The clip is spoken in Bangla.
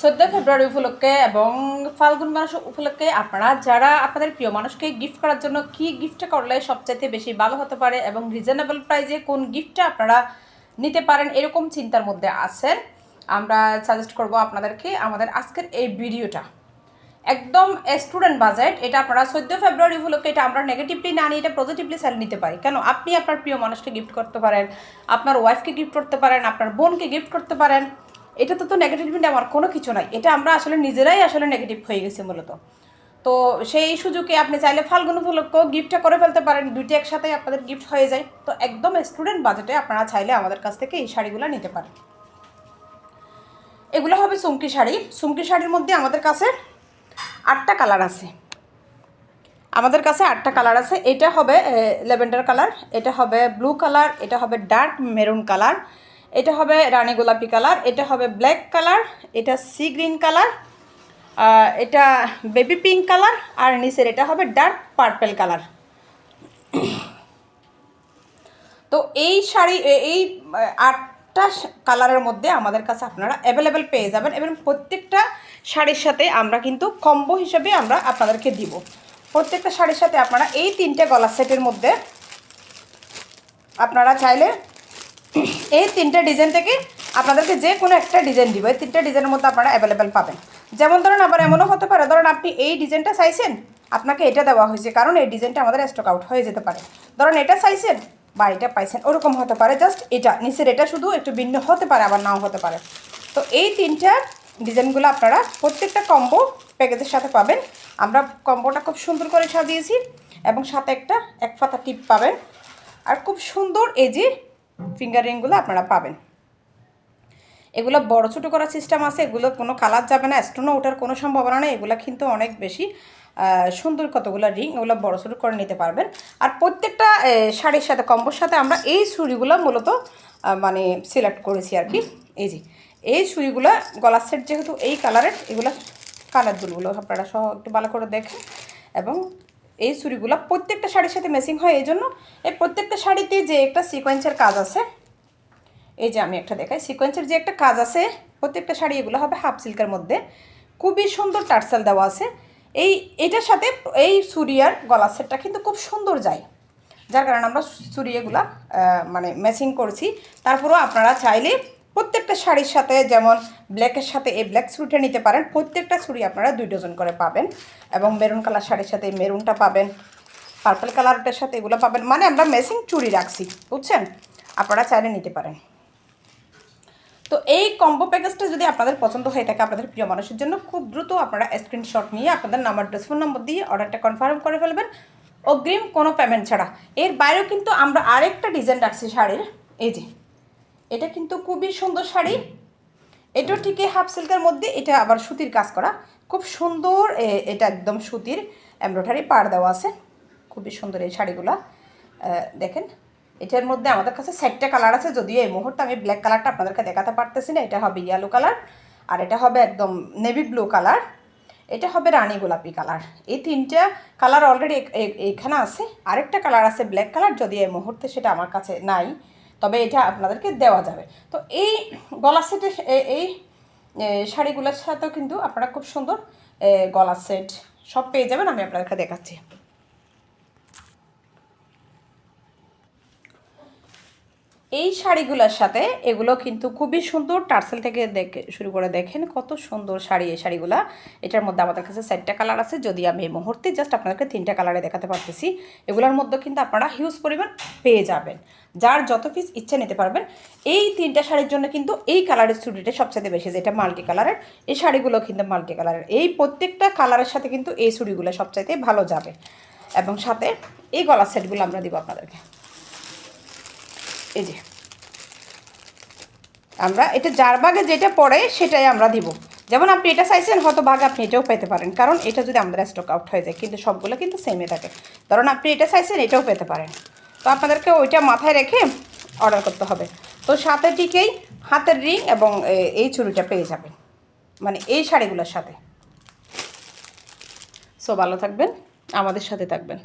চোদ্দ ফেব্রুয়ারি উপলক্ষে এবং ফাল্গুন মাস উপলক্ষে আপনারা যারা আপনাদের প্রিয় মানুষকে গিফট করার জন্য কি গিফটটা করলে সবচাইতে বেশি ভালো হতে পারে এবং রিজনেবল প্রাইজে কোন গিফটটা আপনারা নিতে পারেন এরকম চিন্তার মধ্যে আছেন, আমরা সাজেস্ট করব আপনাদেরকে আমাদের আজকের এই ভিডিওটা। একদম স্টুডেন্ট বাজেট এটা আপনারা চোদ্দ ফেব্রুয়ারি উপলক্ষে এটা আমরা নেগেটিভলি না নিয়ে এটা পজিটিভলি সেল নিতে পারি। কেন? আপনি আপনার প্রিয় মানুষকে গিফট করতে পারেন, আপনার ওয়াইফকে গিফট করতে পারেন, আপনার বোনকে গিফট করতে পারেন এটা তো তো নেগেটিভলি নেওয়ার কোনো কিছু নাই। এটা আমরা আসলে নিজেরাই আসলে নেগেটিভ হয়ে গেছি মূলত। তো সেই সুযোগে আপনি চাইলে ফাল্গুন উপলক্ষ গিফটটা করে ফেলতে পারেন, দুইটি একসাথে আপনাদের গিফট হয়ে যায়। তো একদম স্টুডেন্ট বাজেটে আপনারা চাইলে আমাদের কাছ থেকে এই শাড়িগুলো নিতে পারেন। এগুলো হবে চুমকি শাড়ি। চুমকি শাড়ির মধ্যে আমাদের কাছে আটটা কালার আছে। আমাদের কাছে আটটা কালার আছে। এটা হবে লেভেন্ডার কালার, এটা হবে ব্লু কালার, এটা হবে ডার্ক মেরুন কালার এটা হবে রানী গোলাপি কালার, এটা হবে ব্ল্যাক কালার, এটা সি গ্রিন কালার এটা বেবি পিঙ্ক কালার, আর নিচের এটা হবে ডার্ক পার্পেল কালার। তো এই শাড়ি এই আটটা কালারের মধ্যে আমাদের কাছে আপনারা অ্যাভেলেবেল পেয়ে যাবেন এবং প্রত্যেকটা শাড়ির সাথে আমরা কিন্তু কম্বো হিসেবে আমরা আপনাদেরকে দিব। প্রত্যেকটা শাড়ির সাথে আপনারা এই তিনটে গলা সেটের মধ্যে আপনারা চাইলে এই তিনটে ডিজাইন থেকে আপনাদেরকে যে কোনো একটা ডিজাইন দিব। এই তিনটে ডিজাইনের মধ্যে আপনারা অ্যাভেলেবেল পাবেন। যেমন ধরুন, আবার এমনও হতে পারে, ধরুন আপনি এই ডিজাইনটা চাইছেন, আপনাকে এটা দেওয়া হয়েছে, কারণ এই ডিজাইনটা আমাদের স্টক আউট হয়ে যেতে পারে। ধরুন, এটা চাইছেন বা এটা পাইছেন, ওরকম হতে পারে জাস্ট এটা, নিচের এটা শুধু একটু ভিন্ন হতে পারে, আবার নাও হতে পারে। তো এই তিনটা ডিজাইনগুলো আপনারা প্রত্যেকটা কম্বো প্যাকেজের সাথে পাবেন। আমরা কম্বোটা খুব সুন্দর করে সাজিয়েছি এবং সাথে একটা, এক ফাতা টিপ পাবেন। আর খুব সুন্দর এই যে ফিঙ্গার রিংগুলো আপনারা পাবেন। এগুলো বড় ছোটো করার সিস্টেম আছে, এগুলো কোনো কালার যাবে না স্টোনও ওঠার কোনো সম্ভাবনা নেই, এগুলো কিন্তু অনেক বেশি সুন্দর কতগুলো রিং এগুলো বড় ছোটো করে নিতে পারবেন। আর প্রত্যেকটা শাড়ির সাথে কম্বোর সাথে আমরা এই ছুরিগুলো মূলত মানে সিলেক্ট করেছি আর কি। এই যে, এই ছুরিগুলো গলার সেট যেহেতু এই কালারের এগুলো কালার দুলগুলো আপনারা সহ একটু ভালো করে দেখেন। এবং এই ছুরিগুলো প্রত্যেকটা শাড়ির সাথে ম্যাচিং হয় এই জন্য এই প্রত্যেকটা শাড়িতে যে একটা সিকোয়েন্সের কাজ আছে, এই যে আমি একটা দেখাই সিকোয়েন্সের যে একটা কাজ আছে, প্রত্যেকটা শাড়ি এগুলো হবে হাফ সিল্কের মধ্যে। খুবই সুন্দর টার্সেল দেওয়া আছে। এই, এটার সাথে এই সুরিয়ার গলা সেটটা কিন্তু খুব সুন্দর যায়। যার কারণে আমরা চুরি এগুলা মানে ম্যাচিং করছি। তারপরেও আপনারা চাইলে প্রত্যেকটা শাড়ির সাথে যেমন ব্ল্যাকের সাথে এই ব্ল্যাক চুড়িটা নিতে পারেন, প্রত্যেকটা চুড়ি আপনারা দুই ডজন করে পাবেন এবং মেরুন কালার শাড়ির সাথে এই মেরুনটা পাবেন পার্পল কালারটার সাথে এগুলো পাবেন। মানে আমরা মেসিং চুড়ি রাখছি, বুঝছেন? আপনারা চাইলে নিতে পারেন। তো এই কম্বো প্যাকেজটা যদি আপনাদের পছন্দ হয়ে থাকে আপনাদের প্রিয় মানুষের জন্য, খুব দ্রুত আপনারা স্ক্রিনশট নিয়ে আপনাদের নাম্বার ড্রেস ফোন নম্বর দিয়ে অর্ডারটা কনফার্ম করে ফেলবেন। অগ্রিম কোনো পেমেন্ট ছাড়া। এর বাইরেও কিন্তু আমরা আরেকটা ডিজাইন রাখছি শাড়ির। এই যে এটা কিন্তু খুবই সুন্দর শাড়ি। এটাও ঠিক হাফ সিল্কের মধ্যে, এটা আবার সুতির কাজ করা। খুব সুন্দর এটা একদম সুতির এমব্রয়ডারি পাড় দেওয়া আছে। খুবই সুন্দর এই শাড়িগুলা। দেখেন, এটার মধ্যে আমাদের কাছে চারটে কালার আছে, যদিও এই মুহূর্তে আমি ব্ল্যাক কালারটা আপনাদেরকে দেখাতে পারতেছি না। এটা হবে ইয়েলো কালার আর এটা হবে একদম নেভি ব্লু কালার এটা হবে রানী গোলাপি কালার এই তিনটা কালার অলরেডি এখানে আছে। আরেকটা কালার আছে ব্ল্যাক কালার যদি এই মুহূর্তে সেটা আমার কাছে নাই। তবে এটা আপনাদেরকে দেওয়া যাবে। তো এই গলা সেটের এই শাড়িগুলোর সাথেও কিন্তু আপনারা খুব সুন্দর গলা সেট সব পেয়ে যাবেন, আমি আপনাদেরকে দেখাচ্ছি। এই শাড়িগুলোর সাথে এগুলো কিন্তু খুবই সুন্দর টার্সেল থেকে দেখে শুরু করে দেখেন কত সুন্দর শাড়ি এই শাড়িগুলো। এটার মধ্যে আমাদের কাছে চারটা কালার আছে, যদি আমি এই মুহূর্তে জাস্ট আপনাদেরকে তিনটা কালারে দেখাতে পারতেছি, এগুলোর মধ্যে কিন্তু আপনারা হিউজ পরিমাণ পেয়ে যাবেন। যার যত পিস ইচ্ছা নিতে পারবেন, এই তিনটা শাড়ির জন্য কিন্তু এই কালারের স্টুডিওটা সবচেয়ে বেশি যেটা মাল্টি কালারের এই শাড়িগুলো কিন্তু মাল্টি কালারের এই প্রত্যেকটা কালারের সাথে কিন্তু এই চুড়িগুলো সবচাইতে ভালো যাবে। এবং সাথে এই গলার সেটগুলো আমরা দিব আপনাদেরকে। এই যে। আমরা এটা যার ভাগে যেটা পড়ে, সেটাই আমরা দিব। যেমন আপনি এটা চাইছেন হয়তো ভাগে আপনি এটাও পেতে পারেন। কারণ এটা যদি আমাদের স্টক আউট হয়ে যায়, কিন্তু সবগুলো কিন্তু সেমে থাকে। ধরুন আপনি এটা চাইছেন, এটাও পেতে পারেন। তো আপনাদেরকে ওইটা মাথায় রেখে অর্ডার করতে হবে। তো সাথে ঠিকই হাতের রিং এবং এই চুড়িটা পেয়ে যাবেন। মানে এই শাড়িগুলোর সাথে। সো ভালো থাকবেন। আমাদের সাথে থাকবেন।